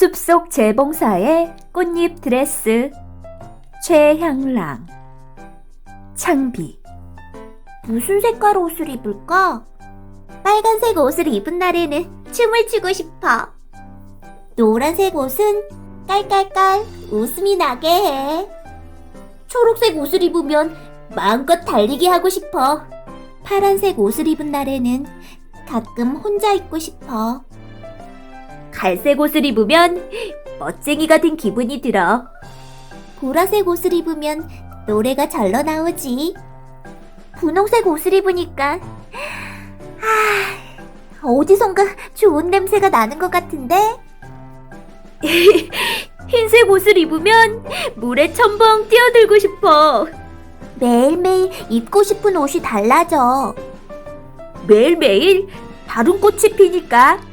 숲속 재봉사의 꽃잎 드레스 최향랑 창비 무슨 색깔 옷을 입을까? 빨간색 옷을 입은 날에는 춤을 추고 싶어. 노란색 옷은 깔깔깔 웃음이 나게 해. 초록색 옷을 입으면 마음껏 달리기 하고 싶어. 파란색 옷을 입은 날에는 가끔 혼자 있고 싶어. 갈색 옷을 입으면 멋쟁이가 된 기분이 들어. 보라색 옷을 입으면 노래가 절로 나오지. 분홍색 옷을 입으니까 아, 어디선가 좋은 냄새가 나는 것 같은데? 흰색 옷을 입으면 물에 첨벙 뛰어들고 싶어. 매일매일 입고 싶은 옷이 달라져. 매일매일 다른 꽃이 피니까